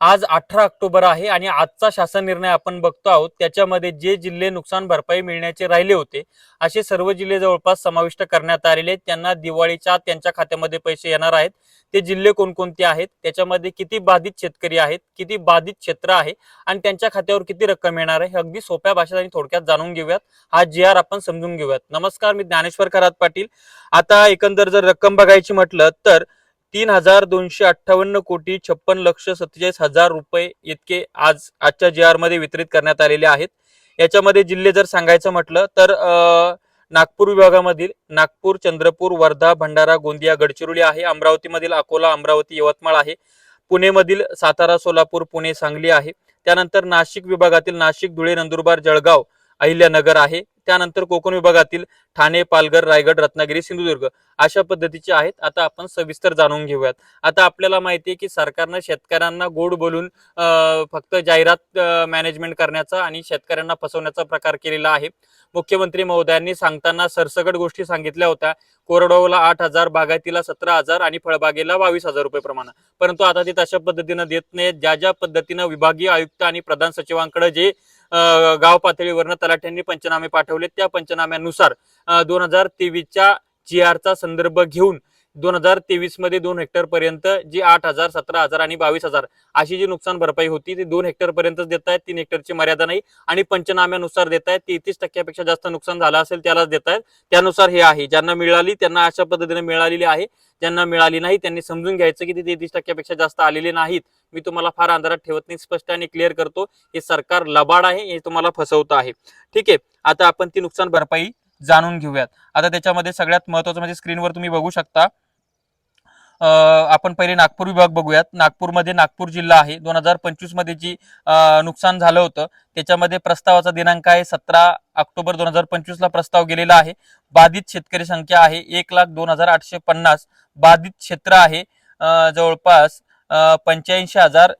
आज अठरा ऑक्टोबर आहे आणि आजचा शासन निर्णय आपण बघतो आहोत. त्याच्यामध्ये जे जिल्हे नुकसान भरपाई मिळण्याचे राहिले होते असे सर्व जिल्हे जवळपास समाविष्ट करण्यात आलेले आहेत. त्यांना दिवाळीच्या त्यांच्या खात्यामध्ये पैसे येणार आहेत. ते जिल्हे कोणकोणते आहेत? त्याच्यामध्ये किती बाधित शेतकरी आहेत? किती बाधित क्षेत्र आहे? आणि त्यांच्या खात्यावर किती रक्कम येणार आहे? हे अगदी सोप्या भाषेत आणि थोडक्यात जाणून घेऊयात. हा जी आर आपण समजून घेऊयात. नमस्कार मी ज्ञानेश्वर खरात पाटील. आता एकंदर जर रक्कम बघायची म्हटलं तर तीन हजार दोनशे अठ्ठावन्न कोटी छप्पन लक्ष सत्तेचाळीस हजार रुपये इतके आज आजच्या जी आरमध्ये वितरित करण्यात आलेले आहेत. याच्यामध्ये जिल्हे जर सांगायचं म्हटलं तर अं, नागपूर विभागामधील नागपूर चंद्रपूर वर्धा भंडारा गोंदिया गडचिरोली आहे अमरावतीमधील अकोला अमरावती यवतमाळ आहे पुणेमधील सातारा सोलापूर पुणे सांगली आहे. त्यानंतर नाशिक विभागातील नाशिक धुळे नंदुरबार जळगाव अहिल्यानगर आहे. त्यानंतर कोकण विभागातील ठाणे पालघर रायगड रत्नागिरी सिंधुदुर्ग अशा पद्धतीचे आहेत. आता आपण सविस्तर जाणून घेऊयात. आता आपल्याला माहिती आहे की सरकारनं शेतकऱ्यांना गोड बोलून फक्त जाहिरात मॅनेजमेंट करण्याचा आणि शेतकऱ्यांना फसवण्याचा प्रकार केलेला आहे. मुख्यमंत्री महोदयांनी सांगताना सरसगट गोष्टी सांगितल्या होत्या. कोरडवाला आठ हजार बागायतीला सतरा हजार आणि फळबागेला बावीस हजार रुपये प्रमाण. परंतु आता ते तशा पद्धतीनं देत नाहीत. ज्या ज्या पद्धतीनं विभागीय आयुक्त आणि प्रधान सचिवांकडे जे गाव पातळीवरनं तलाठ्यांनी पंचनामे पाठवले त्या पंचनाम्यानुसार दोन हजार तेवीसच्या जी आरचा संदर्भ घेऊन दोन हजार तेवीसमध्ये दोन हेक्टर पर्यंत जी आठ हजार सतरा हजार आणि बावीस हजार अशी जी नुकसान भरपाई होती ती दोन हेक्टर पर्यंतच देत आहेत. तीन हेक्टरची मर्यादा नाही आणि पंचनाम्यानुसार देत आहेत. तेहतीस टक्क्यापेक्षा जास्त नुकसान झालं असेल त्यालाच देत आहेत. त्यानुसार हे आहे. ज्यांना मिळाली त्यांना अशा पद्धतीने मिळालेली आहे. ज्यांना मिळाली नाही त्यांनी समजून घ्यायचं की ते तेहतीस टक्क्यापेक्षा जास्त आलेले नाहीत. मी तुम्हाला फार अंधारात ठेवत नाही स्पष्ट आणि क्लिअर करतो. हे सरकार लबाड आहे हे तुम्हाला फसवतं आहे. ठीक आहे. आता आपण ती नुकसान भरपाई जाणून घेऊयात. आता त्याच्यामध्ये सगळ्यात महत्वाचं म्हणजे स्क्रीनवर तुम्ही बघू शकता. आपण पहिले नागपूर विभाग बघूयात. नागपूरमध्ये नागपूर जिल्हा आहे. दोन हजार पंचवीसमध्ये जी नुकसान झालं होतं त्याच्यामध्ये प्रस्तावाचा दिनांक आहे सतरा ऑक्टोबर दोन हजार पंचवीस ला प्रस्ताव गेलेला आहे. बाधित शेतकरी संख्या आहे एक लाख दोन हजार आठशे पन्नास. बाधित क्षेत्र आहे जवळपास पंच्याऐंशी हजार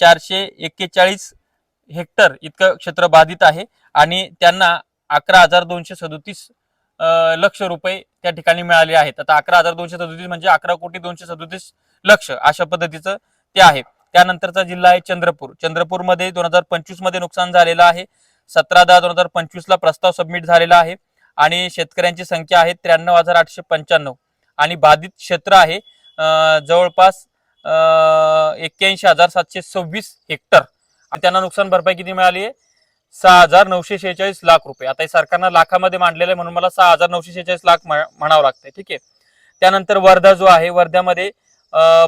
चारशे एक्केचाळीस हेक्टर इतकं क्षेत्र बाधित आहे. आणि त्यांना अकरा हजार दोनशे सदोतीस लक्ष रुपये त्या ठिकाणी मिळाले आहेत. आता अकरा हजार दोनशे सदोतीस म्हणजे अकरा कोटी दोनशे सदोतीस लक्ष अशा पद्धतीचं ते आहे. त्यानंतरचा जिल्हा आहे चंद्रपूर. चंद्रपूरमध्ये दोन हजार पंचवीसमध्ये नुकसान झालेलं आहे. सतरा दहा दोन हजार पंचवीस ला प्रस्ताव सबमिट झालेला आहे आणि शेतकऱ्यांची संख्या आहे त्र्याण्णव हजार आठशे पंच्याण्णव आणि बाधित क्षेत्र आहे जवळपास एक्क्याऐंशी हजार सातशे सव्वीस हेक्टर. आणि त्यांना नुकसान भरपाई किती मिळाली आहे? सहा हजार नऊशे शेहेचाळीस लाख रुपये. आता हे सरकारनं लाखामध्ये मांडलेलं आहे म्हणून मला सहा हजार नऊशे शेहेचाळीस लाख म्हणावं लागतंय. ठीक आहे? त्यानंतर वर्धा जो आहे वर्ध्यामध्ये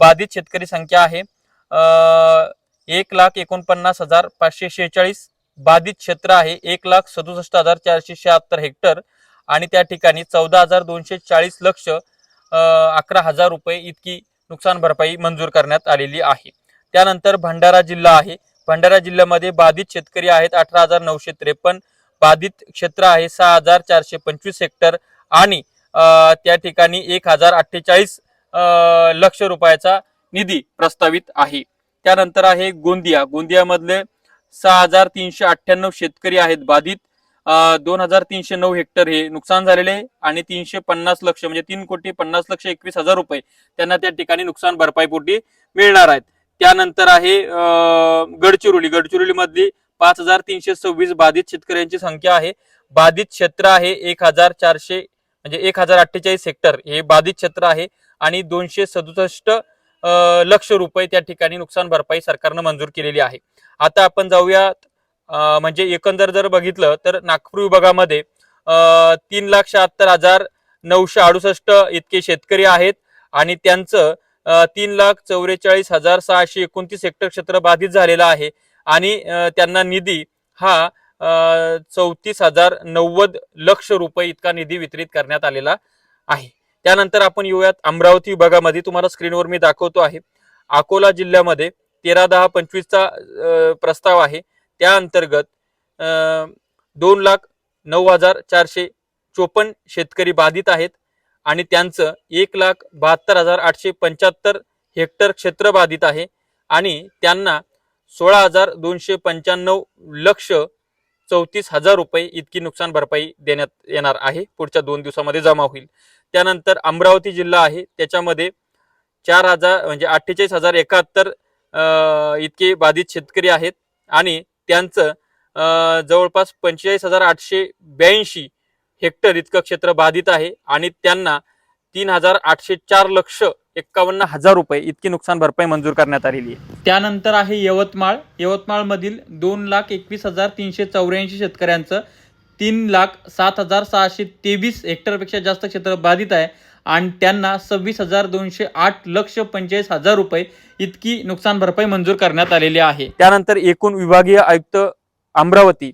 बाधित शेतकरी संख्या आहे. एक लाख एकोणपन्नास हजार पाचशे शेहेचाळीस बाधित क्षेत्र आहे. एक लाख सदुसष्ट हजार चारशे शहात्तर हेक्टर आणि त्या ठिकाणी चौदा हजार दोनशे चाळीस लक्ष अकरा हजार रुपये इतकी नुकसान भरपाई मंजूर करण्यात आलेली आहे. त्यानंतर भंडारा जिल्हा आहे. भंडारा जिल्ह्यामध्ये बाधित शेतकरी आहेत अठरा हजार नऊशे त्रेपन्न. बाधित क्षेत्र आहे सहा हजार चारशे पंचवीस हेक्टर आणि त्या ठिकाणी एक हजार अठ्ठेचाळीस लक्ष रुपयाचा निधी प्रस्तावित आहे. त्यानंतर आहे गोंदिया. गोंदियामधले सहा हजार तीनशे अठ्ठ्याण्णव शेतकरी आहेत बाधित. दोन हजार तीनशे नऊ हेक्टर हे नुकसान झालेले आहे आणि तीनशे पन्नास लक्ष म्हणजे तीन कोटी पन्नास लक्ष एकवीस हजार रुपये त्यांना त्या ठिकाणी नुकसान भरपाईपोटी मिळणार आहेत. त्यानंतर आहे गडचिरोली गडचिरोली. मधली पाच हजार तीनशे सव्वीस बाधित शेतकऱ्यांची संख्या आहे. बाधित क्षेत्र आहे एक हजार चारशे म्हणजे एक हजार अठ्ठेचाळीस हेक्टर हे बाधित क्षेत्र आहे आणि दोनशे सदुसष्ट लक्ष रुपये त्या ठिकाणी नुकसान भरपाई सरकारनं मंजूर केलेली आहे. आता आपण जाऊयात म्हणजे एकंदर जर बघितलं तर नागपूर विभागामध्ये तीन लाख शहात्तर हजार नऊशे अडुसष्ट इतके शेतकरी आहेत आणि त्यांचं तीन लाख चौवेचाळीस हजार सहाशे एकोणतीस हेक्टर क्षेत्र बाधित झालेला आहे. आणि त्यांना निधी हा चौतीस हजार नव्वद लक्ष रुपये इतका निधी वितरित करण्यात आलेला आहे. त्यानंतर आपण येऊयात अमरावती विभागामध्ये. तुम्हाला स्क्रीनवर मी दाखवतो आहे. अकोला जिल्ह्यामध्ये तेरा दहा पंचवीसचा प्रस्ताव आहे. त्या अंतर्गत दोन लाख नऊ हजार चारशे चोपन्न शेतकरी बाधित आहेत. आणि त्यांचं एक लाख बहात्तर हजार आठशे पंच्याहत्तर हेक्टर क्षेत्र बाधित आहे. आणि त्यांना सोळा हजार दोनशे पंच्याण्णव लक्ष चौतीस हजार रुपये इतकी नुकसान भरपाई देण्यात येणार आहे. पुढच्या दोन दिवसामध्ये जमा होईल. त्यानंतर अमरावती जिल्हा आहे. त्याच्यामध्ये चार हजार म्हणजे अठ्ठेचाळीस हजार एकाहत्तर इतके बाधित शेतकरी आहेत. आणि त्यांचं जवळपास पंचेचाळीस हजार आठशे ब्याऐंशी हेक्टर इतकं क्षेत्र बाधित आहे आणि त्यांना तीन हजार आठशे चार लक्ष एक्कावन्न हजार रुपये इतकी नुकसान भरपाई मंजूर करण्यात आलेली आहे. त्यानंतर आहे यवतमाळ. यवतमाळमधील दोन लाख एकवीस हजार तीनशे चौऱ्याऐंशी शेतकऱ्यांचं तीन लाख सात हजार सहाशे तेवीस हेक्टरपेक्षा जास्त क्षेत्र बाधित आहे आणि त्यांना सव्वीस हजार दोनशे आठ लक्ष पंचेचाळीस हजार रुपये इतकी नुकसान भरपाई मंजूर करण्यात आलेली आहे. त्यानंतर एकूण विभागीय आयुक्त अमरावती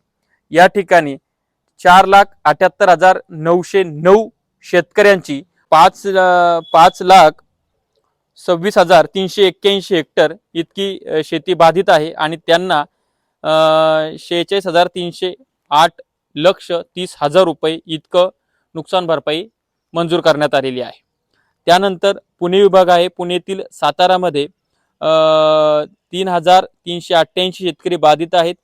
या ठिकाणी चार लाख अठ्याहत्तर हजार नऊशे नऊ शेतकऱ्यांची पाच पाच लाख सव्वीस हजार तीनशे एक्क्याऐंशी हेक्टर इतकी शेती बाधित आहे आणि त्यांना शेहेचाळीस हजार तीनशे आठ लक्ष तीस हजार रुपये इतकं नुकसान भरपाई मंजूर करण्यात आलेली आहे. त्यानंतर पुणे विभाग आहे. पुण्यातील सातारामध्ये तीन हजार तीनशे अठ्ठ्याऐंशी शेतकरी बाधित आहेत.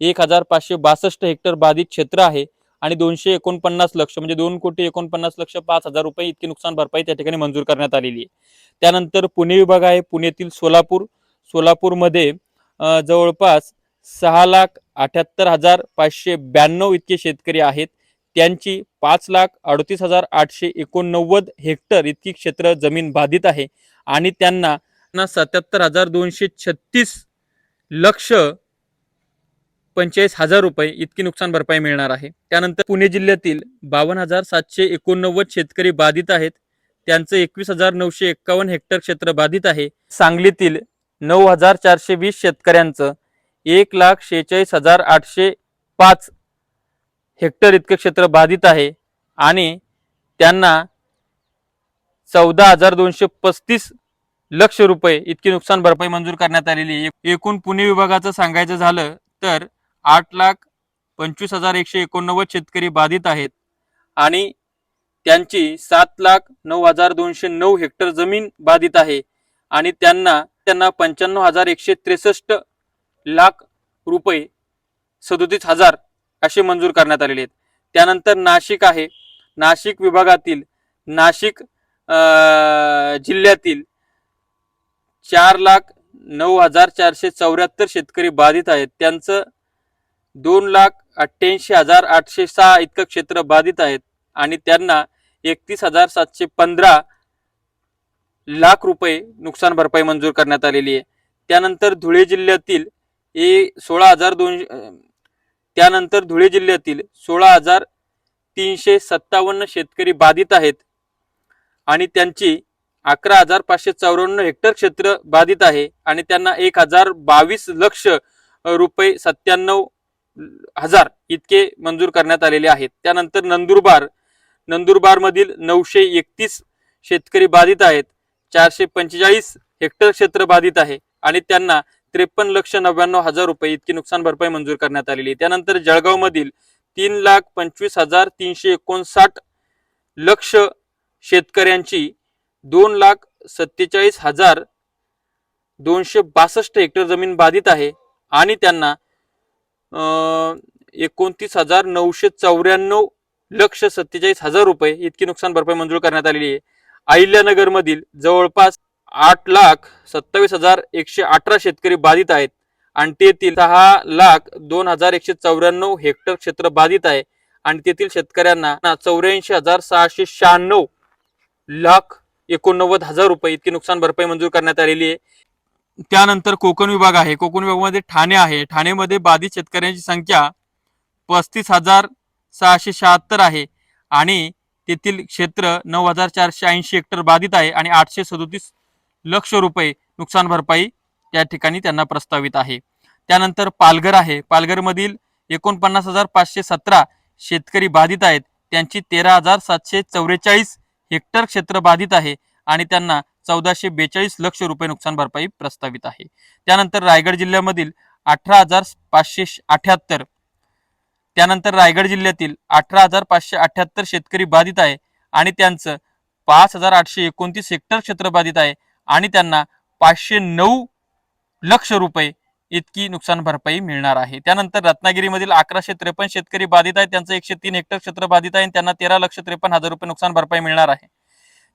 एक हजार पाचशे बासष्ट हेक्टर बाधित क्षेत्र आहे. आणि दोनशे एकोणपन्नास लक्ष म्हणजे दोन कोटी एकोणपन्नास लक्ष पाच हजार रुपये इतकी नुकसान भरपाई त्या ठिकाणी मंजूर करण्यात आलेली आहे. त्यानंतर पुणे विभाग आहे पुण्यातील सोलापूर. सोलापूरमध्ये जवळपास सहा लाख अठ्याहत्तर हजार पाचशे ब्याण्णव इतके शेतकरी आहेत. त्यांची पाच लाख अडतीस हजार आठशे एकोणनव्वद हेक्टर इतकी क्षेत्र जमीन बाधित आहे. आणि त्यांना ना सत्याहत्तर हजार दोनशे छत्तीस लक्ष पंचेचाळीस हजार रुपये इतकी नुकसान भरपाई मिळणार आहे. त्यानंतर पुणे जिल्ह्यातील बावन्न हजार सातशे एकोणनव्वद शेतकरी बाधित आहेत. त्यांचं एकवीस हजार नऊशे एक्कावन्न हेक्टर क्षेत्र बाधित आहे. सांगलीतील नऊ हजार चारशे वीस शेतकऱ्यांचं एक लाख शेहेचाळीस हजार आठशे पाच हेक्टर इतकं क्षेत्र बाधित आहे. आणि त्यांना चौदा हजार दोनशे पस्तीस लक्ष रुपये इतकी नुकसान भरपाई मंजूर करण्यात आलेली आहे. एकूण पुणे विभागाचं सांगायचं झालं तर आठ लाख पंचवीस हजार एकशे एकोणनव्वद शेतकरी बाधित आहेत आणि त्यांची सात लाख नऊ हजार दोनशे नऊ हेक्टर जमीन बाधित आहे आणि त्यांना त्यांना पंच्याण्णव हजार एकशे त्रेसष्ट लाख रुपये सदोतीस हजार असे मंजूर करण्यात आलेले आहेत. त्यानंतर नाशिक आहे. नाशिक विभागातील नाशिक जिल्ह्यातील चार लाख नऊ हजार चारशे चौऱ्याहत्तर शेतकरी बाधित आहेत. त्यांचं दोन लाख अठ्ठ्याऐंशी हजार आठशे सहा इतकं क्षेत्र बाधित आहेत आणि त्यांना एकतीस हजार सातशे पंधरा लाख रुपये नुकसान भरपाई मंजूर करण्यात आलेली आहे. त्यानंतर धुळे जिल्ह्यातील ए सोळा हजार दोन त्यानंतर धुळे जिल्ह्यातील सोळा हजार तीनशे सत्तावन्न शेतकरी बाधित आहेत आणि त्यांची अकरा हजार पाचशे चौऱ्याण्णव हेक्टर क्षेत्र बाधित आहे आणि त्यांना एक हजार बावीस लक्ष रुपये सत्त्याण्णव हजार इतके मंजूर करण्यात आलेले आहेत. त्यानंतर नंदुरबार नंदुरबारमधील नऊशे एकतीस शेतकरी बाधित आहेत. चारशे पंचेचाळीस हेक्टर क्षेत्र बाधित आहे आणि त्यांना त्रेपन्न लक्ष नव्याण्णव हजार रुपये इतकी नुकसान भरपाई मंजूर करण्यात आलेली आहे. त्यानंतर जळगावमधील तीन लाख पंचवीस हजार तीनशे एकोणसाठ लक्ष शेतकऱ्यांची दोन लाख सत्तेचाळीस हजार दोनशे बासष्ट हेक्टर जमीन बाधित आहे आणि त्यांना एकोणतीस हजार नऊशे चौऱ्याण्णव लक्ष सत्तेचाळीस हजार रुपये इतकी नुकसान भरपाई मंजूर करण्यात आलेली आहे. अहिल्यानगरमधील जवळपास आठ लाख सत्तावीस हजार एकशे अठरा शेतकरी बाधित आहेत. आणि तेथील सहा लाख दोन हजार एकशे चौऱ्याण्णव हेक्टर क्षेत्र बाधित आहे. आणि तेथील शेतकऱ्यांना चौऱ्याऐंशी हजार सहाशे शहाण्णव लाख एकोणनव्वद हजार रुपये इतकी नुकसान भरपाई मंजूर करण्यात आलेली आहे. त्यानंतर कोकण विभाग आहे. कोकण विभागामध्ये ठाणे आहे. ठाणेमध्ये बाधित शेतकऱ्यांची संख्या पस्तीस हजार सहाशे शहात्तर आहे आणि तेथील क्षेत्र नऊ हजार चारशे ऐंशी हेक्टर बाधित आहे आणि आठशे सदोतीस लक्ष रुपये नुकसान भरपाई त्या ठिकाणी त्यांना प्रस्तावित आहे. त्यानंतर पालघर आहे. पालघरमधील एकोणपन्नास हजार पाचशे सतरा शेतकरी बाधित आहेत. त्यांची तेरा हजार सातशे चौवेचाळीस हेक्टर क्षेत्र बाधित आहे. आणि त्यांना चौदाशे बेचाळीस लक्ष रुपये नुकसान भरपाई प्रस्तावित आहे. त्यानंतर रायगड जिल्ह्यामधील अठरा हजार पाचशे अठ्याहत्तर त्यानंतर रायगड जिल्ह्यातील अठरा हजार पाचशे अठ्याहत्तर शेतकरी बाधित आहे आणि त्यांचं पाच हजार आठशे एकोणतीस हेक्टर क्षेत्र बाधित आहे आणि त्यांना पाचशे नऊ लक्ष रुपये इतकी नुकसान भरपाई मिळणार आहे. त्यानंतर रत्नागिरीमधील अकराशे त्रेपन्न शेतकरी बाधित आहेत त्यांचं एकशे तीन हेक्टर क्षेत्र बाधित आहे आणि त्यांना तेरा लक्ष त्रेपन्न हजार रुपये नुकसान भरपाई मिळणार आहे.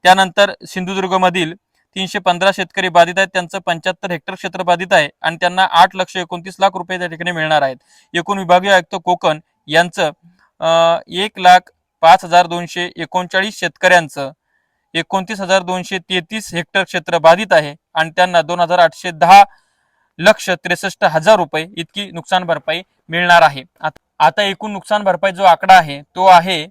त्यानंतर सिंधुदुर्गमधील तीनशे पंधरा शेतकरी बाधित आहेत त्यांचं पंच्याहत्तर हेक्टर क्षेत्र बाधित आहे आणि त्यांना आठ लक्ष एकोणतीस लाख रुपये त्या ठिकाणी मिळणार आहेत. एकूण विभागीय आयुक्त कोकण यांचं एक लाख पाच हजार दोनशे एकोणचाळीस शेतकऱ्यांचं एकोणतीस हजार दोनशे तेहतीस हेक्टर क्षेत्र बाधित आहे आणि त्यांना दोन हजार आठशे दहा लक्ष त्रेसष्ट हजार रुपये इतकी नुकसान भरपाई मिळणार आहे. आत- आता एकूण नुकसान भरपाई जो आकडा आहे तो आहे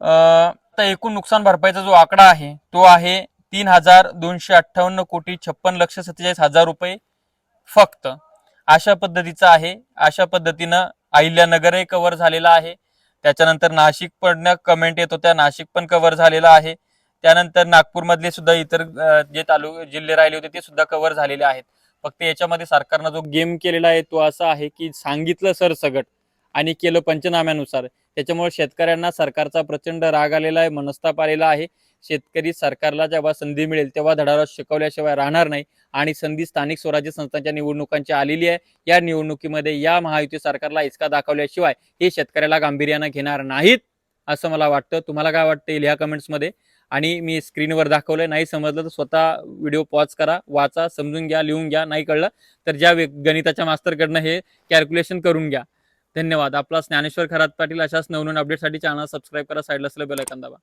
अं, आता एकूण नुकसान भरपाईचा जो आकडा आहे तो आहे तीन हजार दोनशे अठ्ठावन्न कोटी छप्पन लक्ष सत्तेचाळीस हजार रुपये फक्त. अशा पद्धतीचा आहे. अशा पद्धतीनं अहिल्यानगरही कव्हर झालेला आहे. त्याच्यानंतर नाशिक पण कमेंट येत होत्या. नाशिक पण कव्हर झालेला आहे. त्यानंतर नागपूरमधले सुद्धा इतर जे तालुके जिल्हे राहिले होते ते सुद्धा कव्हर झालेले आहेत. फक्त याच्यामध्ये सरकारनं जो गेम केलेला आहे तो असा आहे की सांगितलं सरसगट आणि केलं पंचनाम्यानुसार. त्याच्यामुळे शेतकऱ्यांना सरकारचा प्रचंड राग आलेला आहे मनस्ताप आलेला आहे. शेतकरी सरकारला जेव्हा संधी मिळेल तेव्हा धडारा शिकवल्याशिवाय राहणार नाही. आणि संधी स्थानिक स्वराज्य संस्थांच्या निवडणुकांची आलेली आहे. या निवडणुकीमध्ये या महायुती सरकारला इचका दाखवल्याशिवाय हे शेतकऱ्याला गांभीर्यानं घेणार नाहीत असं मला वाटतं. तुम्हाला काय वाटतं येईल ह्या कमेंट्समध्ये? आणि मी स्क्रीनवर दाखवलंय नाही समजलं तर स्वतः व्हिडिओ पॉज करा वाचा समजून घ्या लिहून घ्या. नाही कळलं तर ज्या व्य- गणिताच्या मास्तरकडनं हे कॅल्क्युलेशन करून घ्या. धन्यवाद. आपला ज्ञानेश्वर खरात पाटील अशाच नवनवीन अपडेटसाठी चॅनल सबस्क्राईब करा. साईडला असलेलं बेल दाबा.